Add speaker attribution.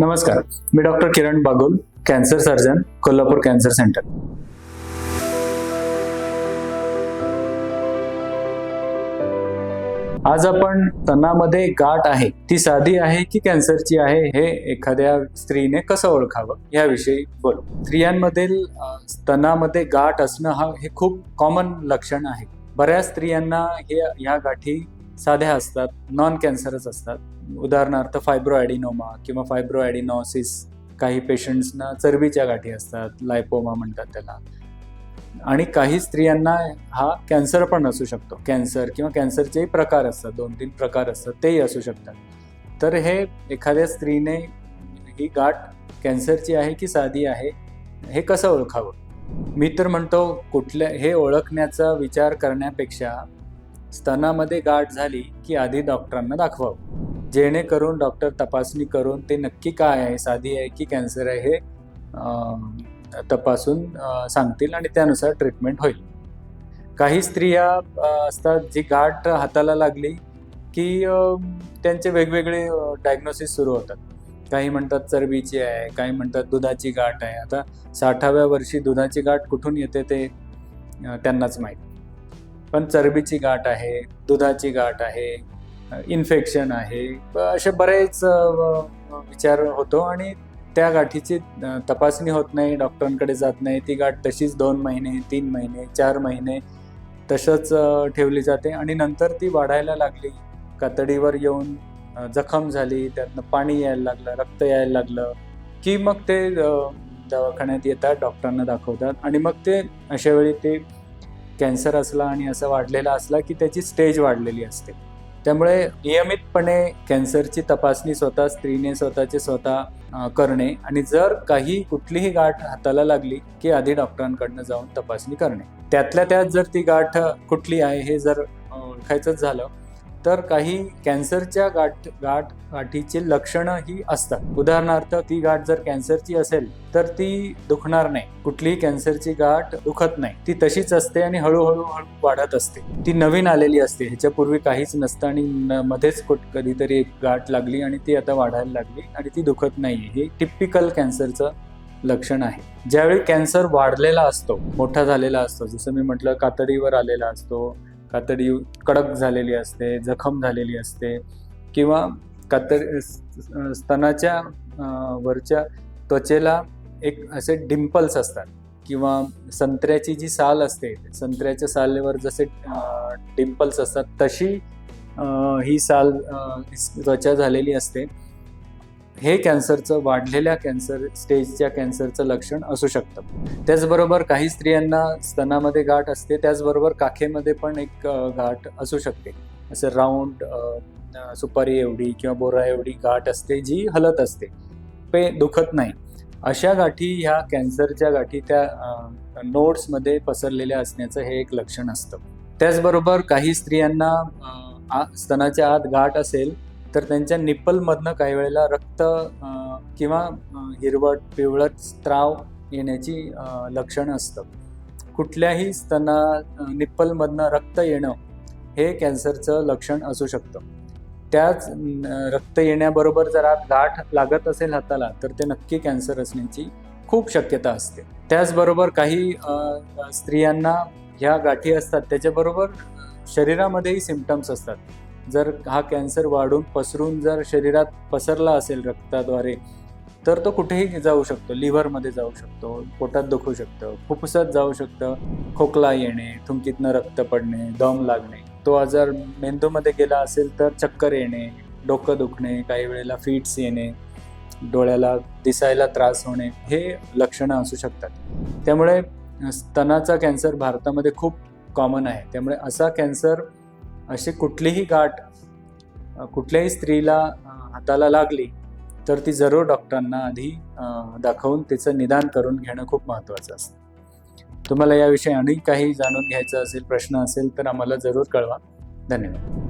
Speaker 1: नमस्कार मी doctor Kiran Bagul cancer surgeon Kolhapur cancer centre. आज आपण तणामध्ये गाठ आहे ती साधी आहे की कॅन्सरची आहे हे एखाद्या स्त्रीने कसं ओळखावं याविषयी बोलू. स्त्रियांमधील अ, स्तनामध्ये गाठ असणं हा हे खूप कॉमन लक्षण आहे. बऱ्याच स्त्रियांना हे ह्या गाठी साध्या असतात नॉन कॅन्सरच असतात. उदाहरणार्थ फायब्रोॲडिनोमा किंवा फायब्रोॲडिनॉसिस काही पेशंट्सना चरबीच्या गाठी असतात लायपोमा म्हणतात त्याला. आणि काही स्त्रियांना हा कॅन्सर पण असू शकतो. कॅन्सर किंवा कॅन्सरचेही प्रकार असतात दोन तीन प्रकार असतात तेही असू शकतात. तर हे एखाद्या स्त्रीने ही गाठ कॅन्सरची आहे की साधी आहे हे कसं ओळखावं? मी तर म्हणतो कुठल्या हे ओळखण्याचा विचार करण्यापेक्षा स्तनामध्ये गाठ झाली की आधी डॉक्टरांना दाखवावं. जेणेकरून डॉक्टर तपासणी करून ते नक्की काय आहे साधी आहे की कॅन्सर आहे हे तपासून सांगतील आणि त्यानुसार ट्रीटमेंट होईल. काही स्त्रिया असतात जी गाठ हाताला लागली की त्यांचे वेगवेगळे डायग्नोसिस सुरू होतात. काही म्हणतात चरबीची आहे काही म्हणतात दुधाची गाठ आहे. आता साठाव्या वर्षी दुधाची गाठ कुठून येते ते त्यांनाच माहीत. पण चरबीची गाठ आहे दुधाची गाठ आहे इन्फेक्शन आहे असे बरेच विचार होतो आणि त्या गाठीची तपासणी होत नाही डॉक्टरांकडे जात नाही. ती गाठ तशीच दोन महिने तीन महिने चार महिने तसंच ठेवली जाते आणि नंतर ती वाढायला लागली. कातडीवर येऊन जखम झाली त्यातनं पाणी यायला लागलं रक्त यायला लागलं की मग ते दवाखान्यात येतात डॉक्टरांना दाखवतात आणि मग ते अशा वेळी ते कॅन्सर असला आणि असा वाढलेला असला की त्याची स्टेज वाढलेली असते. त्यामुळे नियमितपणे कॅन्सरची तपासणी स्वतः स्त्रीने स्वतःचे स्वतः करणे आणि जर काही कुठलीही गाठ हाताला लागली की आधी डॉक्टरांकडनं जाऊन तपासणी करणे. त्यातल्या त्यात जर ती गाठ कुठली आहे हे जर ओळखायचंच झालं तर काही कॅन्सरच्या गाठ गाठ गाठीची लक्षणं ही असतात. उदाहरणार्थ ती गाठ जर कॅन्सरची असेल तर ती दुखणार नाही. कुठलीही कॅन्सरची गाठ दुखत नाही. ती तशीच असते आणि हळूहळू हळू वाढत असते. ती नवीन आलेली असते. ह्याच्यापूर्वी काहीच नसतं आणि न- मध्येच कुठ कधीतरी एक गाठ लागली आणि ती आता वाढायला लागली आणि ती दुखत नाही हे टिपिकल कॅन्सरचं लक्षण आहे. ज्यावेळी कॅन्सर वाढलेला असतो मोठा झालेला असतो जसं मी म्हटलं कातडीवर आलेला असतो कातडी कडक झालेली असते जखम झालेली असते किंवा कातडी स्तनाच्या वरच्या त्वचेला एक असे डिम्पल्स असतात किंवा संत्र्याची जी साल असते संत्र्याच्या सालेवर जसे डिम्पल्स असतात तशी ही साल त्वचा झालेली असते. हे कॅन्सरचं वाढलेल्या कॅन्सर स्टेजच्या कॅन्सरचं लक्षण असू शकतं. त्याचबरोबर काही स्त्रियांना स्तनामध्ये गाठ असते त्याचबरोबर काखेमध्ये पण एक गाठ असू शकते. असं राऊंड सुपारी एवढी किंवा बोरा एवढी गाठ असते जी हलत असते. पे दुखत नाही. अशा गाठी ह्या कॅन्सरच्या गाठी त्या नोड्समध्ये पसरलेल्या असण्याचं हे एक लक्षण असतं. त्याचबरोबर काही स्त्रियांना स्तनाच्या आत गाठ असेल तर त्यांच्या निप्पलमधनं काही वेळेला रक्त किंवा हिरवट पिवळट स्त्राव येण्याची लक्षणं लक्षण असतं. कुठल्याही स्तना निप्पलमधनं रक्त येणं हे कॅन्सरचं लक्षण असू शकतं. त्याच रक्त येण्याबरोबर जर आत गाठ लागत असेल हाताला तर ते नक्की कॅन्सर असण्याची खूप शक्यता असते. त्याचबरोबर काही स्त्रियांना ह्या गाठी असतात त्याच्याबरोबर शरीरामध्येही सिमटम्स असतात. जर हा कॅन्सर वाढून पसरून जर शरीरात पसरला असेल रक्ताद्वारे तर तो कुठेही जाऊ शकतो. लिव्हरमध्ये जाऊ शकतो पोटात दुखू शकतं फुफ्फुसात जाऊ शकतं. खोकला येणे थुंकीतनं रक्त पडणे दम लागणे. तो आजार मेंदूमध्ये गेला असेल तर चक्कर येणे डोकं दुखणे काही वेळेला फिट्स येणे डोळ्याला दिसायला त्रास होणे हे लक्षणं असू शकतात. त्यामुळे स्तनाचा कॅन्सर भारतामध्ये खूप कॉमन आहे. त्यामुळे असा कॅन्सर असे कुठलीही गाठ कुठल्याही स्त्रीला हाताला लागली तर ती जरूर डॉक्टरांना आधी दाखवून तिचं निदान करून घेणं खूप महत्त्वाचं असतं. तुम्हाला याविषयी अनेक काही जाणून घ्यायचं असेल प्रश्न असेल तर आम्हाला जरूर कळवा. धन्यवाद.